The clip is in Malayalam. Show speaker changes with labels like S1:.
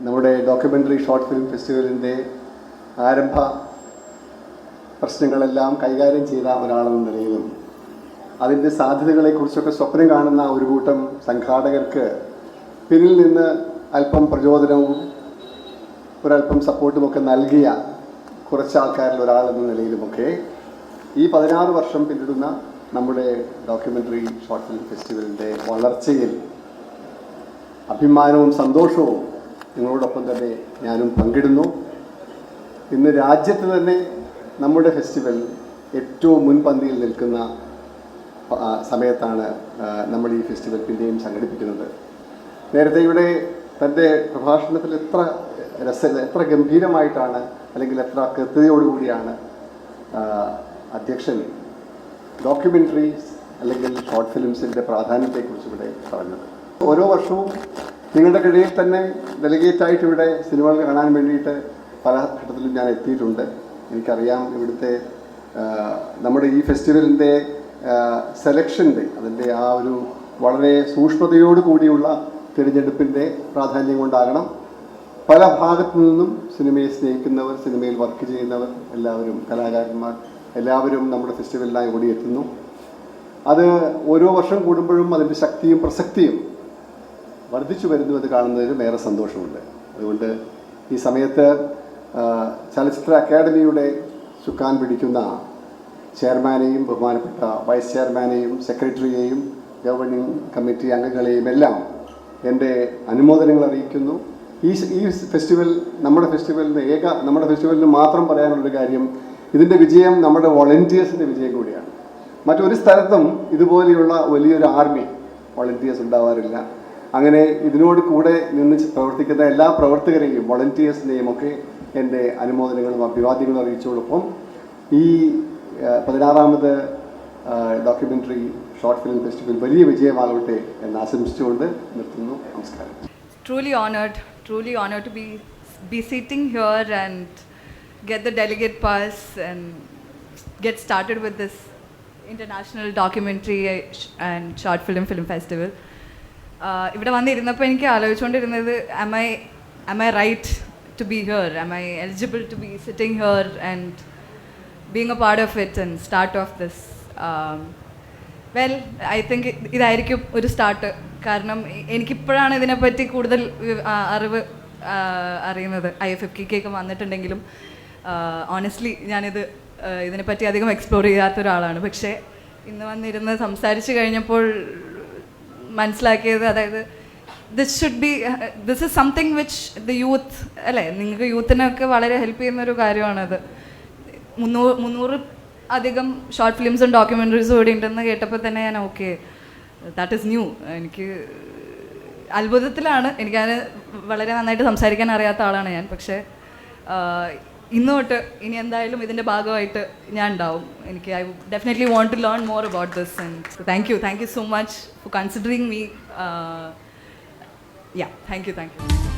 S1: നമ്മുടെ ഡോക്യുമെന്ററി ഷോർട്ട് ഫിലിം ഫെസ്റ്റിവലിന്റെ ആരംഭ പ്രശ്നങ്ങളെല്ലാം കൈകാര്യം ചെയ്ത ഒരാളെന്ന നിലയിലും അതിന്റെ സാധ്യതകളെക്കുറിച്ചൊക്കെ സ്വപ്നം കാണുന്ന ഒരു കൂട്ടം സംഘാടകർക്ക് പിന്നിൽ നിന്ന് അല്പം പ്രചോദനവും ഒരല്പം സപ്പോർട്ടുമൊക്കെ നൽകിയ കുറച്ച് ആൾക്കാരിൽ ഒരാളെന്ന നിലയിലുമൊക്കെ ഈ പതിനാറ് വർഷം പിന്നിടുന്ന നമ്മുടെ ഡോക്യുമെന്ററി ഷോർട്ട് ഫിലിം ഫെസ്റ്റിവലിന്റെ വളർച്ചയിൽ അഭിമാനവും സന്തോഷവും നിങ്ങളോടൊപ്പം തന്നെ ഞാനും പങ്കിടുന്നു. ഇന്ന് രാജ്യത്ത് തന്നെ നമ്മുടെ ഫെസ്റ്റിവൽ ഏറ്റവും മുൻപന്തിയിൽ നിൽക്കുന്ന സമയത്താണ് നമ്മൾ ഈ ഫെസ്റ്റിവൽ പിന്നെയും സംഘടിപ്പിക്കുന്നത്. നേരത്തെ ഇവിടെ തന്റെ പ്രഭാഷണത്തിൽ എത്ര രസ എത്ര ഗംഭീരമായിട്ടാണ് അല്ലെങ്കിൽ എത്ര കൃത്യതയോടുകൂടിയാണ് അധ്യക്ഷൻ ഡോക്യുമെന്ററീസ് അല്ലെങ്കിൽ ഷോർട്ട് ഫിലിംസിന്റെ പ്രാധാന്യത്തെക്കുറിച്ച് ഇവിടെ പറഞ്ഞത്. ഓരോ വർഷവും നിങ്ങളുടെ കിഴയിൽ തന്നെ ഡെലിഗേറ്റ് ആയിട്ട് ഇവിടെ സിനിമകൾ കാണാൻ വേണ്ടിയിട്ട് പല ഘട്ടത്തിലും ഞാൻ എത്തിയിട്ടുണ്ട്. എനിക്കറിയാം ഇവിടുത്തെ നമ്മുടെ ഈ ഫെസ്റ്റിവലിന്റെ സെലക്ഷന്റെ അതിന്റെ ആ ഒരു വളരെ സൂക്ഷ്മതയോട് കൂടിയുള്ള തിരഞ്ഞെടുപ്പിന്റെ പ്രാധാന്യം കൊണ്ടാകണം. പല ഭാഗത്തു നിന്നും സിനിമയെ സ്നേഹിക്കുന്നവർ സിനിമയിൽ വർക്ക് ചെയ്യുന്നവർ എല്ലാവരും കലാകാരന്മാർ എല്ലാവരും നമ്മുടെ ഫെസ്റ്റിവലിനായി ഓടിയെത്തുന്നു. അത് ഓരോ വർഷം കൂടുമ്പോഴും അതിന്റെ ശക്തിയും പ്രസക്തിയും വർദ്ധിച്ചു വരുന്നു എന്ന് കാണുന്നതിലും ഏറെ സന്തോഷമുണ്ട്. അതുകൊണ്ട് ഈ സമയത്ത് ചലച്ചിത്ര അക്കാദമിയുടെ ചുക്കാൻ പിടിക്കുന്ന ചെയർമാനെയും ബഹുമാനപ്പെട്ട വൈസ് ചെയർമാനെയും സെക്രട്ടറിയെയും ഗവർണിംഗ് കമ്മിറ്റി അംഗങ്ങളെയും എല്ലാം എന്റെ അനുമോദനങ്ങൾ അറിയിക്കുന്നു. ഈ ഈ ഫെസ്റ്റിവൽ നമ്മുടെ ഫെസ്റ്റിവലിന് ഏക നമ്മുടെ ഫെസ്റ്റിവലിന് മാത്രം പറയാനുള്ളൊരു കാര്യം ഇതിന്റെ വിജയം നമ്മുടെ വോളണ്ടിയേഴ്സിന്റെ വിജയം കൂടിയാണ്. മറ്റൊരു സ്ഥലത്തും ഇതുപോലെയുള്ള വലിയൊരു ആർമി വോളണ്ടിയേഴ്സ് ഉണ്ടാവാറില്ല. അങ്ങനെ ഇതിനോട് കൂടെ നിന്ന് പ്രവർത്തിക്കുന്ന എല്ലാ പ്രവർത്തകരെയും വോളണ്ടിയേഴ്സിനെയും ഒക്കെ എന്റെ അനുമോദനങ്ങളും അഭിവാദ്യങ്ങളും അറിയിച്ചോടൊപ്പം ഈ പതിനാറാമത് ഡോക്യുമെന്ററി ഷോർട്ട് ഫിലിം ഫെസ്റ്റിവൽ വലിയ വിജയമാകട്ടെ എന്ന് ആശംസിച്ചുകൊണ്ട് നിർത്തുന്നു നമസ്കാരം
S2: truly honored, truly honored to be be sitting here and get the delegate pass and get started with this international documentary and short film film festival. Uh, ഇവിടെ വന്നിരുന്നപ്പോൾ എനിക്ക് ആലോചിച്ചുകൊണ്ടിരുന്നത് am I am I right to be here? Am I eligible to be sitting here and being a part of it and start off? Um, well I think ഇതായിരിക്കും ഒരു സ്റ്റാർട്ട് കാരണം എനിക്കിപ്പോഴാണ് ഇതിനെപ്പറ്റി കൂടുതൽ അറിവ് അറിയുന്നത്. ഐ എഫ് എഫ് ഒക്കെ വന്നിട്ടുണ്ടെങ്കിലും ഓണസ്റ്റ്ലി ഞാനിത് ഇതിനെപ്പറ്റി അധികം എക്സ്പ്ലോർ ചെയ്യാത്ത ഒരാളാണ്. പക്ഷേ ഇന്ന് വന്നിരുന്ന് സംസാരിച്ച് കഴിഞ്ഞപ്പോൾ മനസ്സിലാക്കിയത് അതായത് this should be this is something which the youth അല്ലേ നിങ്ങൾക്ക് യൂത്തിനൊക്കെ വളരെ ഹെൽപ്പ് ചെയ്യുന്ന ഒരു കാര്യമാണത്. മുന്നൂറ് മുന്നൂറ് അധികം ഷോർട്ട് ഫിലിംസും ഡോക്യുമെന്ററീസും ഇവിടെ ഉണ്ടെന്ന് കേട്ടപ്പോൾ തന്നെ ഞാൻ ഓക്കെ ദാറ്റ് ഈസ് ന്യൂ എനിക്ക് അത്ഭുതത്തിലാണ്. എനിക്കത് വളരെ നന്നായിട്ട് സംസാരിക്കാൻ അറിയാത്ത ആളാണ് ഞാൻ. പക്ഷേ ഇന്നോട്ട് ഇനി എന്തായാലും ഇതിന്റെ ഭാഗമായിട്ട് ഞാൻ ഉണ്ടാവും. എനിക്ക് I definitely want to learn more about this and thank you thank you so much for considering me yeah thank you thank you